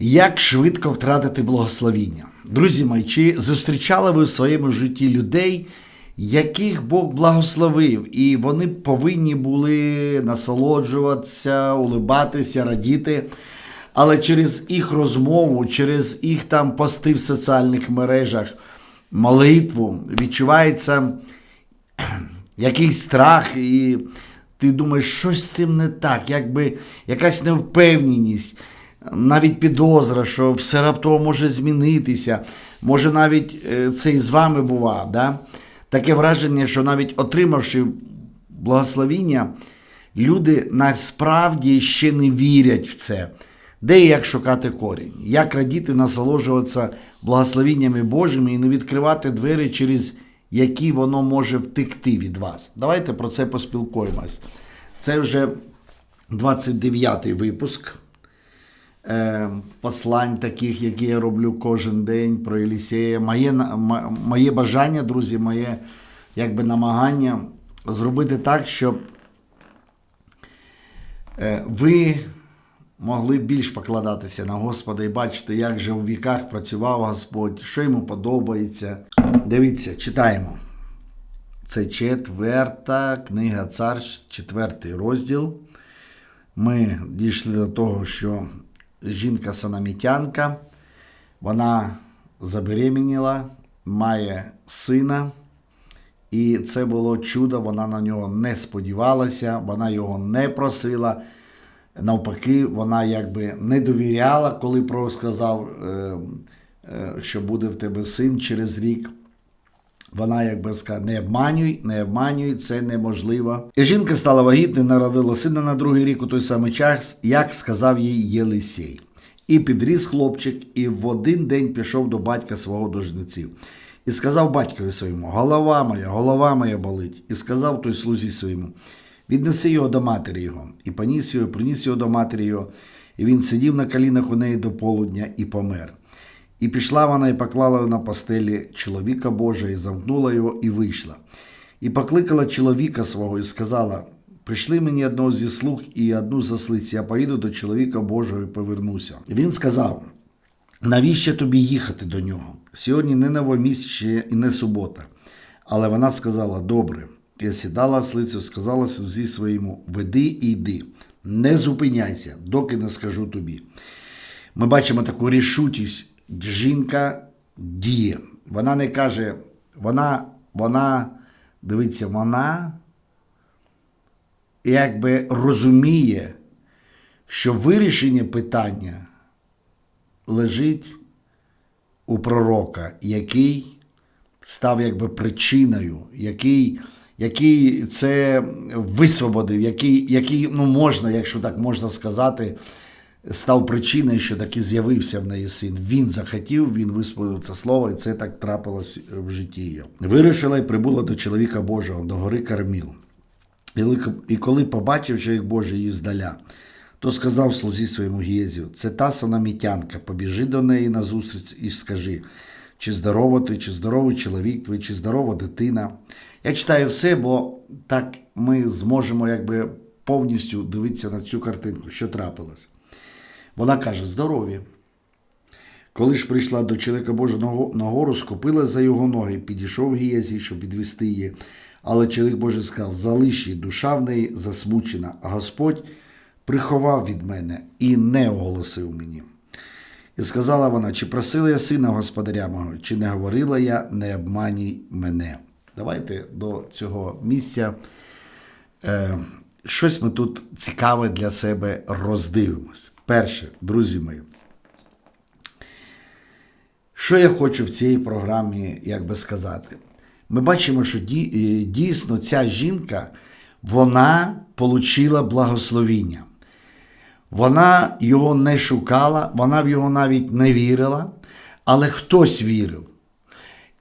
Як швидко втратити благословіння? Друзі мої, чи зустрічали ви в своєму житті людей, яких Бог благословив, і вони повинні були насолоджуватися, улибатися, радіти. Але через їх розмову, через їх там пости в соціальних мережах, молитву відчувається якийсь страх, і ти думаєш, щось з цим не так, якби якась невпевненість, навіть підозра, що все раптово може змінитися. Може, навіть е, це і з вами бува. Да? Таке враження, що навіть отримавши благословіння, люди насправді ще не вірять в це. Де і як шукати корінь? Як радіти, насолоджуватися благословіннями Божими і не відкривати двері, через які воно може втекти від вас? Давайте про це поспілкуємось. Це вже 29-й випуск послань, таких, які я роблю кожен день про Елісея. Моє, моє бажання, друзі, моє якби намагання зробити так, щоб е, ви могли більш покладатися на Господа і бачити, як же у віках працював Господь, що йому подобається. Дивіться, читаємо. Це четверта книга цар, четвертий розділ. Ми дійшли до того, що жінка санамітянка, вона забеременіла, має сина. І це було чудо, вона на нього не сподівалася, вона його не просила. Навпаки, вона якби не довіряла, коли пророк сказав, е, е, що буде в тебе син через рік. Вона, якби сказала, не обманюй, не обманюй, це неможливо. І жінка стала вагітною, народила сина на другий рік у той самий час, як сказав їй Єлисей. І підріс хлопчик, і в один день пішов до батька свого до жнеців. І сказав батькові своєму: Голова моя, голова моя болить. І сказав той слузі своєму: Віднеси його до матері його, і поніс його, і приніс його до матері його. І він сидів на колінах у неї до полудня і помер. І пішла вона і поклала на постелі чоловіка Божого, і замкнула його, і вийшла. І покликала чоловіка свого і сказала: Прийшли мені одного зі слуг і одну заслиць, я поїду до чоловіка Божого і повернуся. І він сказав: Навіщо тобі їхати до нього? Сьогодні не новомісяче і не субота. Але вона сказала: Добре. Я сідала слицю, сказала слузі своєму: Веди і йди, не зупиняйся, доки не скажу тобі. Ми бачимо таку рішучість. Жінка діє. Вона не каже, вона, вона, дивіться, вона якби розуміє, що вирішення питання лежить у пророка, який став якби причиною, який, який це висвободив, який, який, ну можна, якщо так можна сказати, став причиною, що таки з'явився в неї син. Він захотів, він висвободив це слово, і це так трапилось в житті його. Вирішила і прибула до чоловіка Божого, до гори Карміл. І коли побачив чоловік Божий її здаля, то сказав слузі своєму Гєзію, це та санамітянка, побіжи до неї назустріч і скажи, чи здорова ти, чи здоровий чоловік твій, чи здорова дитина. Я читаю все, бо так ми зможемо якби повністю дивитися на цю картинку, що трапилось. Вона каже: здорові. Коли ж прийшла до чоловіка Божого на го- гору, скопила за його ноги, підійшов Гієзій, щоб підвести її. Але чоловік Божий сказав: залиш її, душа в неї засмучена, а Господь приховав від мене і не оголосив мені. І сказала вона: чи просила я сина господаря мого, чи не говорила я, не обманюй мене. Давайте до цього місця. Е, щось ми тут цікаве для себе роздивимось. Перше, друзі мої, що я хочу в цій програмі як би сказати? Ми бачимо, що е, дійсно ця жінка вона отримала благословіння. Вона його не шукала, вона в його навіть не вірила, але хтось вірив.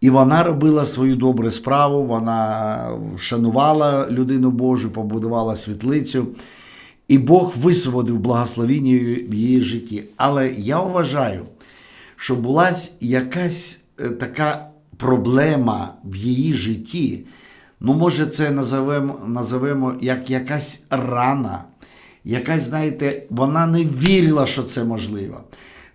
І вона робила свою добру справу, вона вшанувала людину Божу, побудувала світлицю, і Бог висвободив благословіння в її житті. Але я вважаю, що була якась е, така проблема в її житті. Ну, може, це називемо, називемо як якась рана, якась, знаєте, вона не вірила, що це можливо.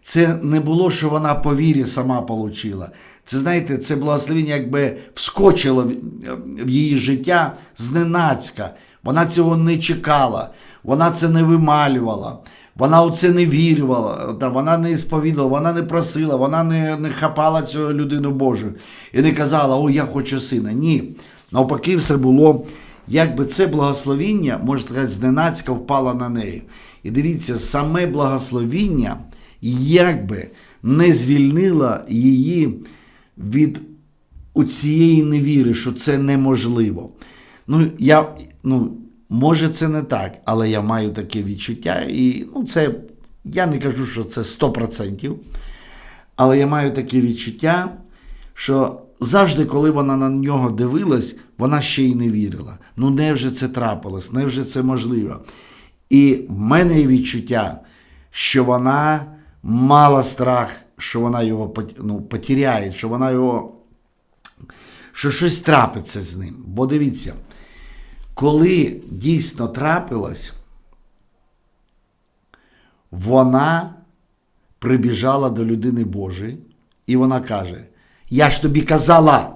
Це не було, що вона по вірі сама получила. Це, знаєте, це благословення якби вскочило в- в її життя зненацька. Вона цього не чекала, вона це не вималювала, вона у це не вірювала, вона не сповідала, вона не просила, вона не, не хапала цю людину Божу і не казала, о, я хочу сина. Ні. Навпаки, все було, якби це благословіння, можна сказати, зненацька впало на неї. І дивіться, саме благословіння якби не звільнило її від у цієї невіри, що це неможливо. Ну, я, ну, може, це не так, але я маю таке відчуття, і ну, це, я не кажу, що це 100%, але я маю таке відчуття, що завжди, коли вона на нього дивилась, вона ще й не вірила. Ну, невже це трапилось, невже це можливо? І в мене є відчуття, що вона мала страх, що вона його ну, потеряє, що вона його що щось трапиться з ним. Бо дивіться, коли дійсно трапилось, вона прибіжала до людини Божої, і вона каже: Я ж тобі казала.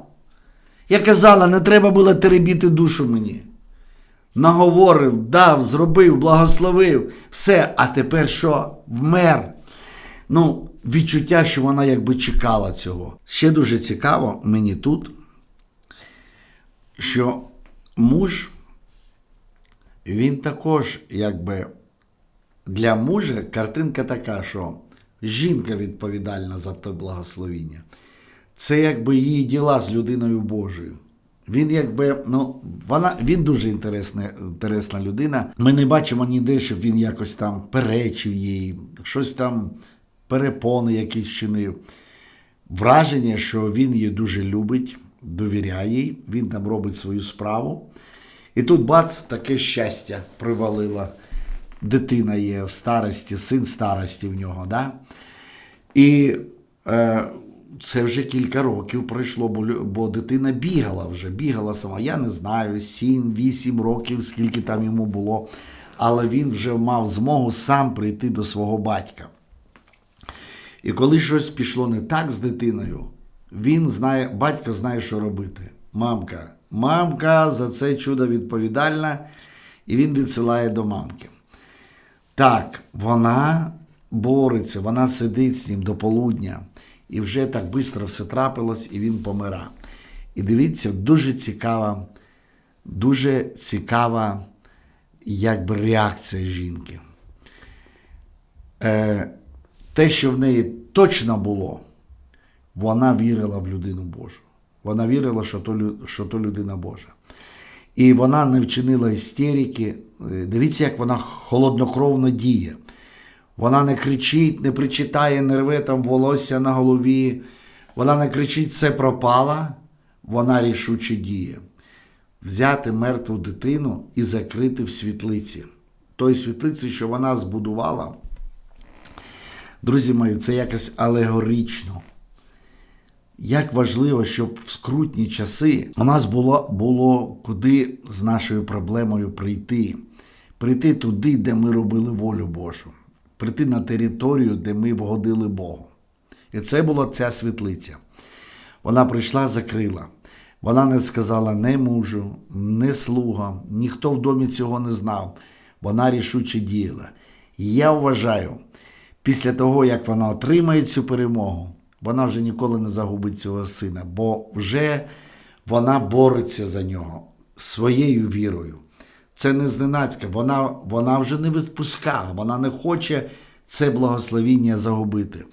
Я казала, не треба було теребіти душу мені. Наговорив, дав, зробив, благословив, все, а тепер що? Вмер. Ну, відчуття, що вона якби чекала цього. Ще дуже цікаво мені тут, що муж, він також, якби для мужа картинка така, що жінка відповідальна за те благословіння. Це якби її діла з людиною Божою. Він якби, ну, вона, він дуже інтересна, інтересна людина. Ми не бачимо ніде, щоб він якось там перечив їй, щось там перепони якісь чинив. Враження, що він її дуже любить, довіряє їй, він там робить свою справу. І тут бац, таке щастя привалило. Дитина є в старості, син старості в нього. Да? І е, це вже кілька років пройшло, бо, бо дитина бігала вже, бігала сама. Я не знаю, 7-8 років, скільки там йому було. Але він вже мав змогу сам прийти до свого батька. І коли щось пішло не так з дитиною, він знає, батько знає, що робити. Мамка, мамка за це чудо відповідальна, і він відсилає до мамки. Так, вона бореться, вона сидить з ним до полудня, і вже так швидко все трапилось, і він помира. І дивіться, дуже цікава, дуже цікава якби реакція жінки. Е, те, що в неї точно було, вона вірила в людину Божу. Вона вірила, що то, що то людина Божа. І вона не вчинила істерики. Е, Дивіться, як вона холоднокровно діє. Вона не кричить, не причитає, не рве там волосся на голові. Вона не кричить, це пропала. Вона рішуче діє. Взяти мертву дитину і закрити в світлиці. Той світлиці, що вона збудувала, друзі мої, це якось алегорично. Як важливо, щоб в скрутні часи у нас було, було куди з нашою проблемою прийти. Прийти туди, де ми робили волю Божу, прийти на територію, де ми вгодили Богу. І це була ця світлиця. Вона прийшла, закрила. Вона не сказала не мужу, не слугам, ніхто в домі цього не знав. Вона рішуче діяла. І я вважаю, після того, як вона отримає цю перемогу, вона вже ніколи не загубить цього сина, бо вже вона бореться за нього своєю вірою. Це не зненацька, вона, вона вже не відпускає, вона не хоче це благословіння загубити.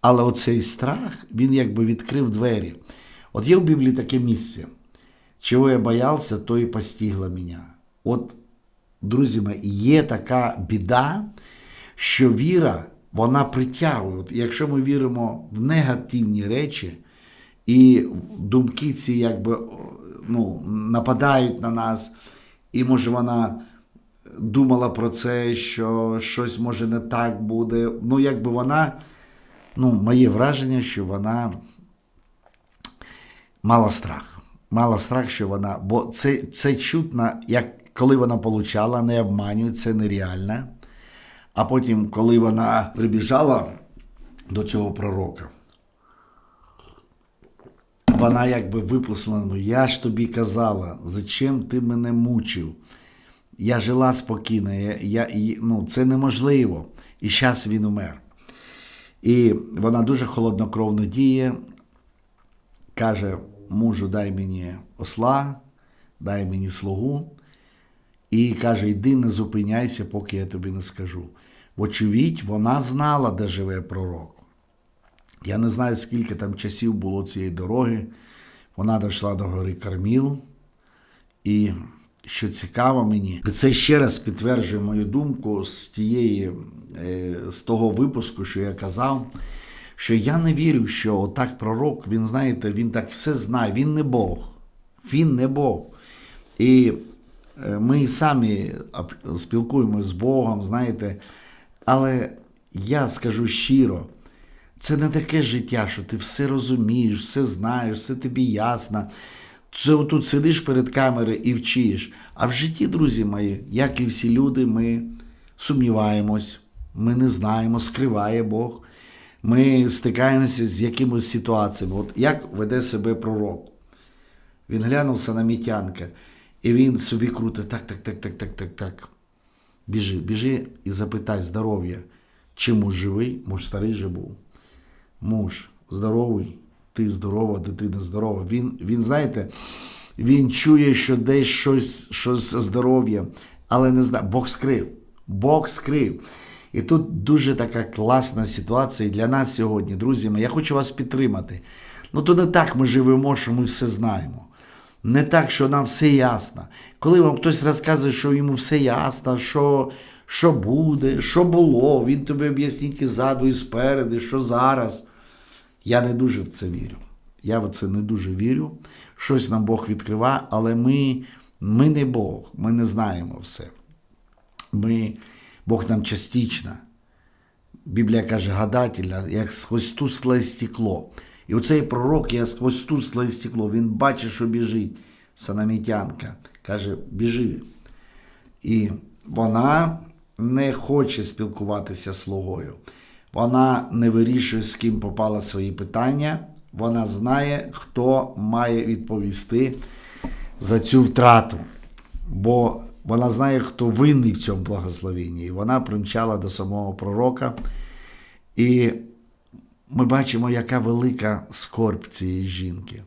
Але оцей страх, він якби відкрив двері. От є в Біблії таке місце. Чого я боявся, то і постигло мене. От, друзі мої, є така біда, що віра, вона притягує. От якщо ми віримо в негативні речі, і думки ці якби ну, нападають на нас, і може вона думала про це, що щось може не так буде. Ну, якби вона, ну, моє враження, що вона мала страх. Мала страх, що вона. Бо це, це чутно, як коли вона получала, не обманюють, це нереально. А потім, коли вона прибіжала до цього пророка. Вона якби виплеснула, ну я ж тобі казала, зачем ти мене мучив? Я жила спокійно, я, я, ну, це неможливо. І зараз він умер. І вона дуже холоднокровно діє, каже: мужу, дай мені осла, дай мені слугу. І каже: йди, не зупиняйся, поки я тобі не скажу. Вочевидь, вона знала, де живе пророк. Я не знаю, скільки там часів було цієї дороги. Вона дійшла до гори Карміл. І що цікаво мені, це ще раз підтверджує мою думку з тієї, е, з того випуску, що я казав, що я не вірю, що отак пророк, він, знаєте, він так все знає, він не Бог. Він не Бог. І е, ми самі спілкуємося з Богом, знаєте, але я скажу щиро, це не таке життя, що ти все розумієш, все знаєш, все тобі ясно. Це отут сидиш перед камерою і вчиш. А в житті, друзі мої, як і всі люди, ми сумніваємось, ми не знаємо, скриває Бог. Ми стикаємося з якимось ситуаціями. От як веде себе пророк? Він глянувся на мітянка, і він собі крутить так, так, так, так, так, так, так. Біжи, біжи і запитай здоров'я, чи муж живий, муж старий же був. Муж здоровий, ти здорова, дитина здорова. Він, він знаєте, він чує, що десь щось, щось з здоров'ям, але не знає. Бог скрив. Бог скрив. І тут дуже така класна ситуація для нас сьогодні, друзі. Я хочу вас підтримати. Ну то не так ми живемо, що ми все знаємо. Не так, що нам все ясно. Коли вам хтось розказує, що йому все ясно, що, що буде, що було, він тобі об'яснить і ззаду, і спереду, що зараз. Я не дуже в це вірю. Я в це не дуже вірю. Щось нам Бог відкриває, але ми, ми не Бог, ми не знаємо все. Ми, Бог нам частично. Біблія каже, гадательна, як сквозь тусле стекло. І оцей пророк, я сквозь тусле стекло, він бачить, що біжить санамітянка. Каже, біжи. І вона не хоче спілкуватися з слугою. Вона не вирішує, з ким попала свої питання. Вона знає, хто має відповісти за цю втрату. Бо вона знає, хто винний в цьому благословенні. І вона примчала до самого пророка. І ми бачимо, яка велика скорб цієї жінки.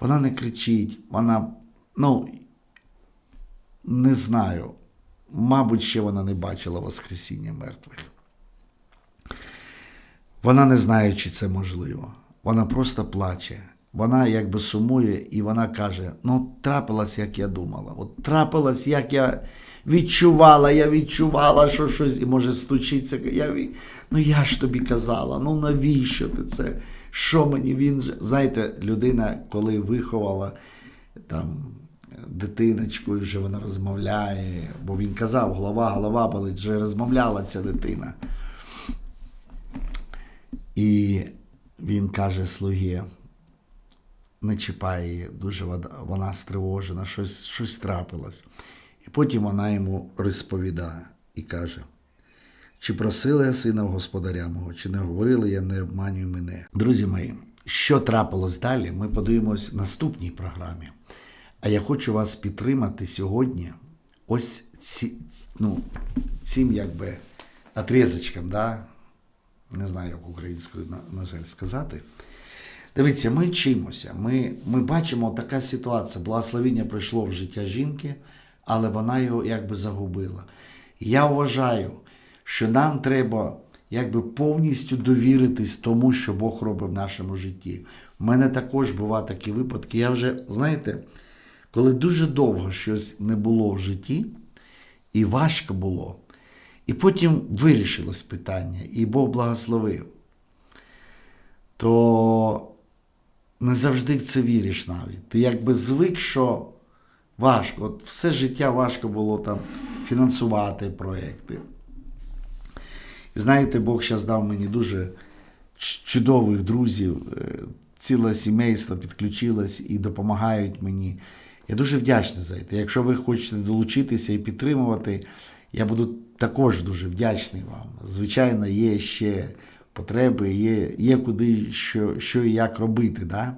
Вона не кричить, вона, ну, не знаю, мабуть, ще вона не бачила Воскресіння мертвих. Вона не знає, чи це можливо. Вона просто плаче. Вона якби сумує, і вона каже: ну, трапилось, як я думала. От трапилось, як я відчувала, я відчувала, що щось і може стучиться. Я, ну я ж тобі казала, ну навіщо ти це? Що мені він. Знаєте, людина, коли виховала там дитиночку, і вже вона розмовляє, бо він казав, голова, голова болить, вже розмовляла ця дитина. І він каже слугі, не чіпай її, дуже вона стривожена, щось, щось трапилось. І потім вона йому розповідає і каже: чи просила я сина господаря мого, чи не говорила я, не обманюй мене. Друзі мої, що трапилось далі, ми подивимось наступній програмі. А я хочу вас підтримати сьогодні ось ці, ну, цим якби отрізочком, да? не знаю, як українською, на, на жаль, сказати. Дивіться, ми вчимося. Ми, ми бачимо така ситуація. Благословіння прийшло в життя жінки, але вона його якби загубила. Я вважаю, що нам треба якби повністю довіритись тому, що Бог робить в нашому житті. У мене також бувають такі випадки. Я вже, знаєте, коли дуже довго щось не було в житті, і важко було, і потім вирішилось питання, і Бог благословив, то не завжди в це віриш навіть. Ти якби звик, що важко. От все життя важко було там фінансувати проекти. І знаєте, Бог зараз дав мені дуже чудових друзів, е, ціле сімейство підключилось і допомагають мені. Я дуже вдячний за це. Якщо ви хочете долучитися і підтримувати, я буду також дуже вдячний вам. Звичайно, є ще потреби, є, є куди що, що і як робити. Да?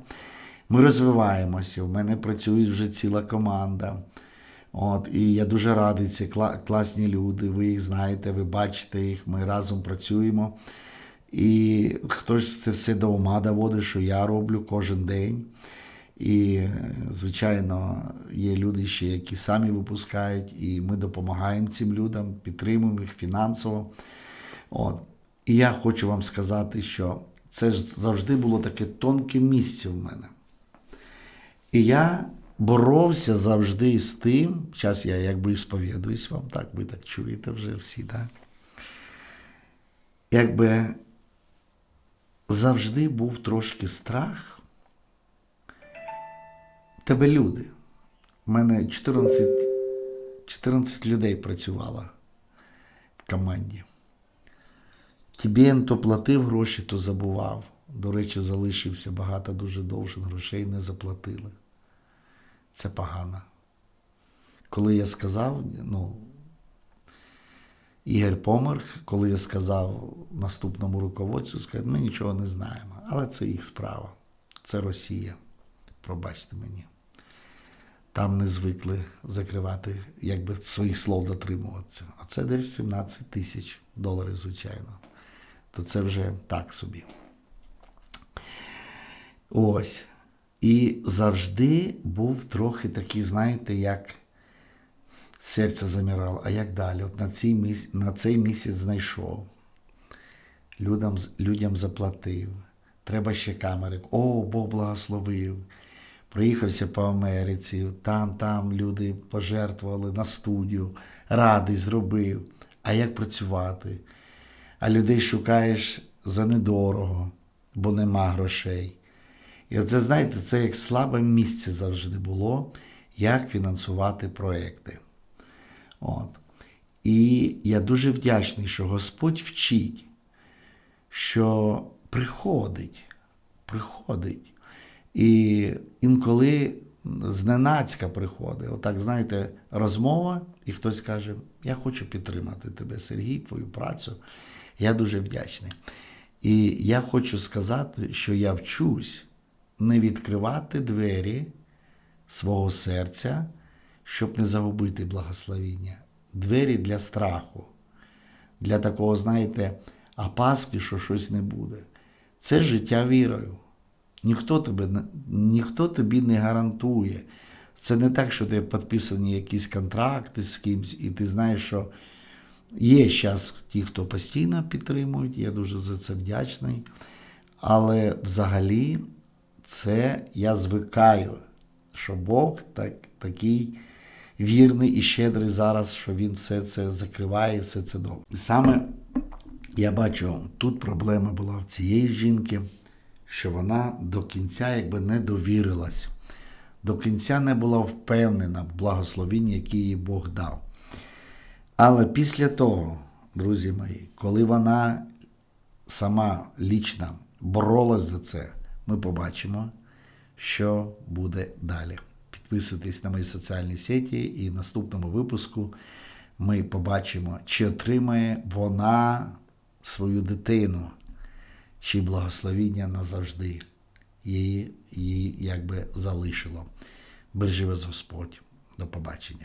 Ми розвиваємося, у мене працює вже ціла команда. От, і я дуже радий, це кла- класні люди, ви їх знаєте, ви бачите їх, ми разом працюємо. І хтось це все до ума доводить, що я роблю кожен день. І, звичайно, є люди ще, які самі випускають, і ми допомагаємо цим людям, підтримуємо їх фінансово. От. І я хочу вам сказати, що це ж завжди було таке тонке місце в мене. І я боровся завжди з тим, зараз я якби сповідуюсь вам, так ви так чуєте вже всі, так? Якби завжди був трошки страх. Тебе люди. У мене 14, 14 людей працювало в команді. Тібєн то платив гроші, то забував. До речі, залишився багато дуже довжин грошей не заплатили. Це погано. Коли я сказав, ну, Ігор помер, коли я сказав наступному руководцю, сказав, ми нічого не знаємо. Але це їх справа. Це Росія. Пробачте мені. Там не звикли закривати, якби своїх слов дотримуватися. А це десь 17 тисяч доларів, звичайно. То це вже так собі. Ось. І завжди був трохи такий, знаєте, як серце замирало. А як далі? От на цей місяць, на цей місяць знайшов. Людям, людям заплатив. Треба ще камери. О, Бог благословив. Проїхався по Америці, там, там люди пожертвували на студію, радий зробив. А як працювати? А людей шукаєш за недорого, бо нема грошей. І це, знаєте, це як слабе місце завжди було, як фінансувати проекти. От. І я дуже вдячний, що Господь вчить, що приходить, приходить. І інколи зненацька приходить. Отак, знаєте, розмова, і хтось каже: Я хочу підтримати тебе, Сергій, твою працю. Я дуже вдячний. І я хочу сказати, що я вчусь не відкривати двері свого серця, щоб не загубити благословіння. Двері для страху, для такого, знаєте, опаски, що щось не буде. Це життя вірою. Ніхто, тебе, ніхто тобі не гарантує. Це не так, що ти підписані якісь контракти з кимсь, і ти знаєш, що є зараз ті, хто постійно підтримують, я дуже за це вдячний. Але взагалі це я звикаю, що Бог так, такий вірний і щедрий зараз, що Він все це закриває, і все це добре. І саме я бачу, тут проблема була в цієї жінки, що вона до кінця якби не довірилась, до кінця не була впевнена в благословенні, яке їй Бог дав. Але після того, друзі мої, коли вона сама лічно боролась за це, ми побачимо, що буде далі. Підписуйтесь на мої соціальні сеті, і в наступному випуску ми побачимо, чи отримає вона свою дитину, чи благословіння назавжди її, її якби залишило. Бережи вас Господь. До побачення.